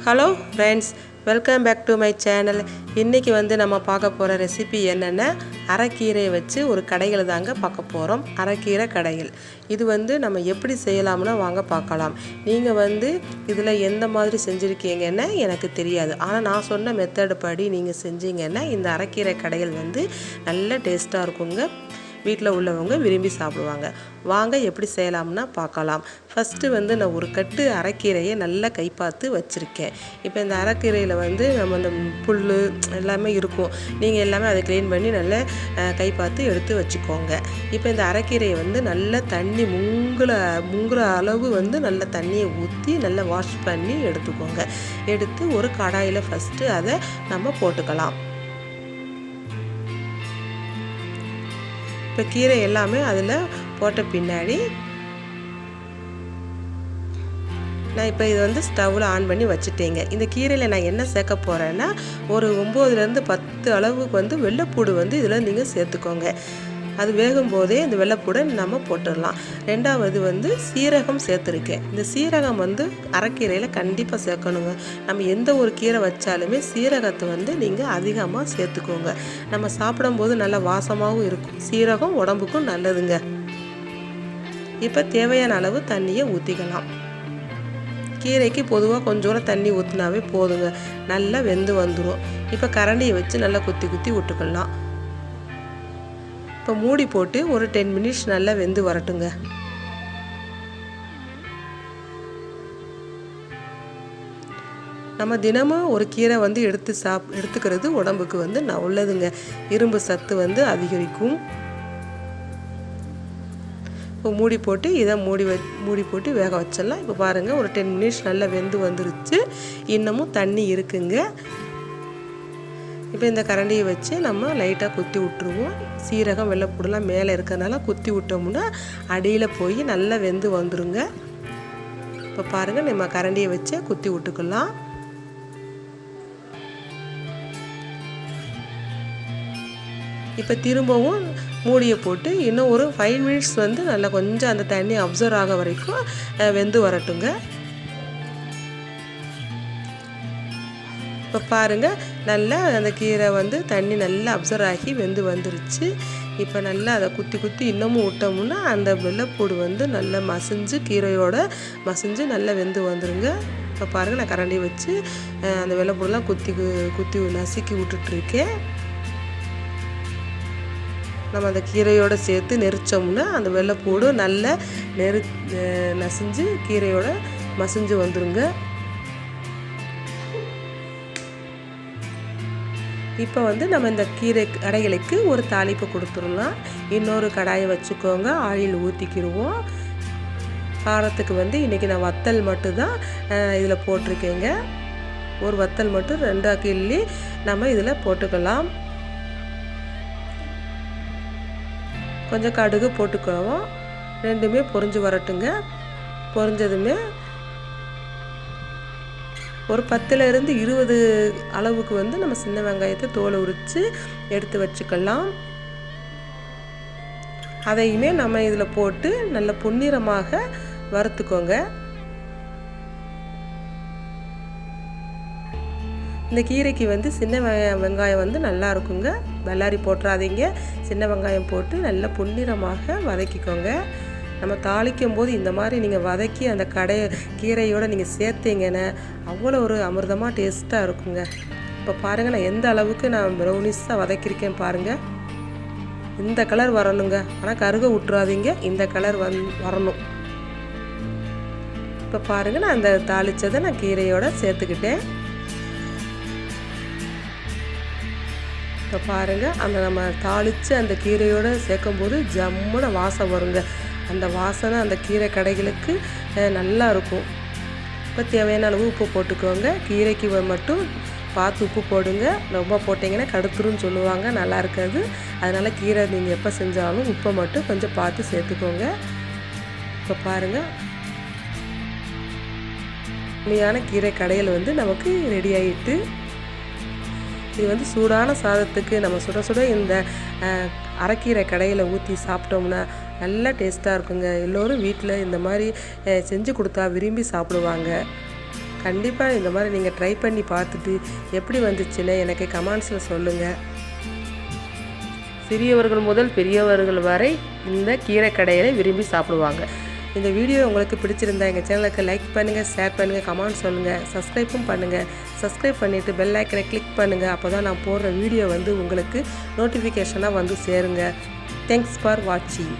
Hello friends welcome back to my channel இன்றைக்கி வந்து நம்ம பார்க்க போகிற ரெசிபி என்னென்னா? அரைக்கீரையை வச்சு ஒரு கடையில் தாங்க பார்க்க போகிறோம் அரைக்கீரை கடைகள். இது வந்து நம்ம எப்படி செய்யலாம்னு வாங்க பார்க்கலாம். நீங்கள் வந்து இதில் எந்த மாதிரி செஞ்சுருக்கீங்கன்னு எனக்கு தெரியாது. ஆனால் நான் சொன்ன மெத்தடு படி நீங்கள் செஞ்சீங்கன்னா இந்த அரைக்கீரை கடைகள் வந்து நல்ல டேஸ்ட்டாக இருக்குங்க. வீட்டில் உள்ளவங்க விரும்பி சாப்பிடுவாங்க. வாங்க எப்படி செய்யலாம்னா பார்க்கலாம். ஃபஸ்ட்டு வந்து நான் ஒரு கட்டு அரைக்கீரையை நல்லா கைப்பாத்து வச்சுருக்கேன். இப்போ இந்த அரைக்கீரையில் வந்து நம்ம அந்த புல் எல்லாமே இருக்கும். நீங்கள் எல்லாமே அதை க்ளீன் பண்ணி நல்லா கை பார்த்து எடுத்து வச்சுக்கோங்க. இப்போ இந்த அரைக்கீரையை வந்து நல்லா தண்ணி முங்குற முங்குற அளவு வந்து நல்ல தண்ணியை ஊற்றி நல்லா வாஷ் பண்ணி எடுத்துக்கோங்க. எடுத்து ஒரு கடாயில் ஃபஸ்ட்டு அதை நம்ம போட்டுக்கலாம். இப்போ கீரை எல்லாமே அதில் போட்ட பின்னாடி நான் இப்போ இது வந்து ஸ்டவ்வில் ஆன் பண்ணி வச்சுட்டேங்க. இந்த கீரையில் நான் என்ன சேர்க்க போகிறேன்னா ஒரு ஒம்போதுலேருந்து பத்து அளவுக்கு வந்து வெள்ளைப்பூடு வந்து இதில் நீங்கள் சேர்த்துக்கோங்க. அது வேகும் போதே இந்த வெள்ளைப்பூடை நம்ம போட்டுடலாம். ரெண்டாவது வந்து சீரகம் சேர்த்துருக்கேன். இந்த சீரகம் வந்து அரைக்கீரையில் கண்டிப்பாக சேர்க்கணுங்க. நம்ம எந்த ஒரு கீரை வச்சாலுமே சீரகத்தை வந்து நீங்கள் அதிகமாக சேர்த்துக்கோங்க. நம்ம சாப்பிடும்போது நல்ல வாசமாகவும் இருக்கும். சீரகம் உடம்புக்கும் நல்லதுங்க. இப்போ தேவையான அளவு தண்ணியை ஊற்றிக்கலாம் கீரைக்கு பொதுவாக கொஞ்சோட தண்ணி ஊற்றினாவே போதுங்க. நல்லா வெந்து வந்துடும் இப்போ கரண்டியை வச்சு நல்லா குத்தி குத்தி விட்டுக்கலாம். இப்போ மூடி போட்டு ஒரு டென் மினிட்ஸ் நல்லா வெந்து வரட்டுங்க. நம்ம தினமும் ஒரு கீரை வந்து எடுத்து சாப் எடுத்துக்கிறது உடம்புக்கு வந்து நல்லதுங்க. இரும்பு சத்து வந்து அதிகரிக்கும். இப்போ மூடி போட்டு இதை மூடி வ மூடி போட்டு வேக வச்சிடலாம். இப்போ பாருங்கள் ஒரு டென் மினிட்ஸ் நல்லா வெந்து வந்துருச்சு. இன்னமும் தண்ணி இருக்குங்க. இப்போ இந்த கரண்டியை வச்சு நம்ம லைட்டாக குத்தி விட்டுருவோம். சீரகம் வெள்ளைப்பூடெல்லாம் மேலே இருக்கிறதுனால குத்தி விட்டோம்னா அடியில் போய் நல்லா வெந்து வந்துருங்க. இப்போ பாருங்கள் நம்ம கரண்டியை வச்சு குத்தி விட்டுக்கலாம். இப்போ திரும்பவும் மூடியை போட்டு இன்னும் ஒரு ஃபைவ் மினிட்ஸ் வந்து நல்லா கொஞ்சம் அந்த தண்ணி அப்சர்வ் ஆக வரைக்கும் வெந்து வரட்டுங்க. இப்போ பாருங்கள் நல்லா அந்த கீரை வந்து தண்ணி நல்லா அப்சர்வ் ஆகி வெந்து வந்துருச்சு. இப்போ நல்லா அதை குத்தி குத்தி இன்னமும் விட்டோம்னா அந்த வெள்ளைப்பூடு வந்து நல்லா மசிஞ்சு கீரையோட மசிஞ்சு நல்லா வெந்து வந்துருங்க. இப்போ பாருங்கள் நான் கரண்டி வச்சு அந்த வெள்ளைப்பூடெலாம் குத்தி கு- குத்தி நசுக்கி விட்டுட்ருக்கேன். நம்ம அந்த கீரையோட சேர்த்து நெரிச்சோம்னா அந்த வெள்ளைப்பூடு நல்லா நெரு நசிஞ்சு கீரையோட மசிஞ்சு வந்துருங்க. இப்போ வந்து நம்ம இந்த கீரை கடைகளுக்கு ஒரு தாளிப்பு கொடுத்துடலாம். இன்னொரு கடாயை வச்சுக்கோங்க. ஆயில் ஊற்றிக்கிடுவோம் காரத்துக்கு வந்து இன்றைக்கி நான் வத்தல் மட்டும்தான் இதில் போட்டிருக்கேங்க. ஒரு வத்தல் மட்டும் ரெண்டா கிள்ளி நம்ம இதில் போட்டுக்கலாம். கொஞ்சம் கடுகு போட்டுக்குவோம். ரெண்டுமே பொரிஞ்சு வரட்டுங்க. பொரிஞ்சதுமே ஒரு பத்துலேருந்து இருபது அளவுக்கு வந்து நம்ம சின்ன வெங்காயத்தை தோலை உரித்து எடுத்து வச்சுக்கலாம். அதையுமே நம்ம இதில் போட்டு நல்ல பொன்னிறமாக வறுத்துக்கோங்க. இந்த கீரைக்கு வந்து சின்ன வெங்காயம் வந்து நல்லா இருக்குங்க. வெள்ளாரி போட்டுறாதீங்க. சின்ன வெங்காயம் போட்டு நல்லா பொன்னிறமாக வதக்கிக்கோங்க. நம்ம தாளிக்கும் போது இந்த மாதிரி நீங்கள் வதக்கி அந்த கடை கீரையோடு நீங்கள் சேர்த்தீங்கன்னா அவ்வளோ ஒரு அமிர்தமாக டேஸ்ட்டாக இருக்குங்க. இப்போ பாருங்கள் நான் எந்த அளவுக்கு நான் ப்ரௌனிஸாக வதக்கியிருக்கேன் பாருங்கள் இந்த கலர் வரணுங்க. ஆனால் கருக விட்டுறாதீங்க. இந்த கலர் வந் வரணும். இப்போ பாருங்கள் நான் அந்த தாளித்ததை நான் கீரையோட சேர்த்துக்கிட்டேன். இப்போ பாருங்கள் அந்த நம்ம தாளித்து அந்த கீரையோடு சேர்க்கும்போது ஜம்முன வாசம் வருங்க. அந்த வாசனை அந்த கீரை கடைகளுக்கு நல்லா இருக்கும். இப்போ தேவையான அளவு உப்பு போட்டுக்கோங்க. கீரைக்கு மட்டும் பார்த்து உப்பு போடுங்க. ரொம்ப போட்டிங்கன்னா கடுத்துருன்னு சொல்லுவாங்க. நல்லா இருக்காது. அதனால் கீரை நீங்கள் எப்போ செஞ்சாலும் உப்பை மட்டும் கொஞ்சம் பார்த்து சேர்த்துக்கோங்க. இப்போ பாருங்கள் உண்மையான கீரை கடையில் வந்து நமக்கு ரெடி ஆகிட்டு இது வந்து சூடான சாதத்துக்கு நம்ம சுட சுட இந்த அரைக்கீரை கடையில் ஊற்றி சாப்பிட்டோம்னா நல்லா டேஸ்ட்டாக இருக்குங்க. எல்லோரும் வீட்டில் இந்த மாதிரி செஞ்சு கொடுத்தா விரும்பி சாப்பிடுவாங்க. கண்டிப்பாக இந்த மாதிரி நீங்கள் ட்ரை பண்ணி பார்த்துட்டு எப்படி வந்துச்சுன்னு எனக்கு கமெண்ட்ஸில் சொல்லுங்கள் சிறியவர்கள் முதல் பெரியவர்கள் வரை இந்த கீரை கடையில விரும்பி சாப்பிடுவாங்க. இந்த வீடியோ உங்களுக்கு பிடிச்சிருந்தா எங்கள் சேனலுக்கு லைக் பண்ணுங்கள் ஷேர் பண்ணுங்கள் கமெண்ட் சொல்லுங்கள் சப்ஸ்கிரைப்பும் பண்ணுங்கள் சப்ஸ்கிரைப் பண்ணிவிட்டு பெல் ஐக்கனை கிளிக் பண்ணுங்கள் அப்போ தான் நான் போடுற வீடியோ வந்து உங்களுக்கு நோட்டிஃபிகேஷனாக வந்து சேருங்க. தேங்க்ஸ் ஃபார் வாட்சிங்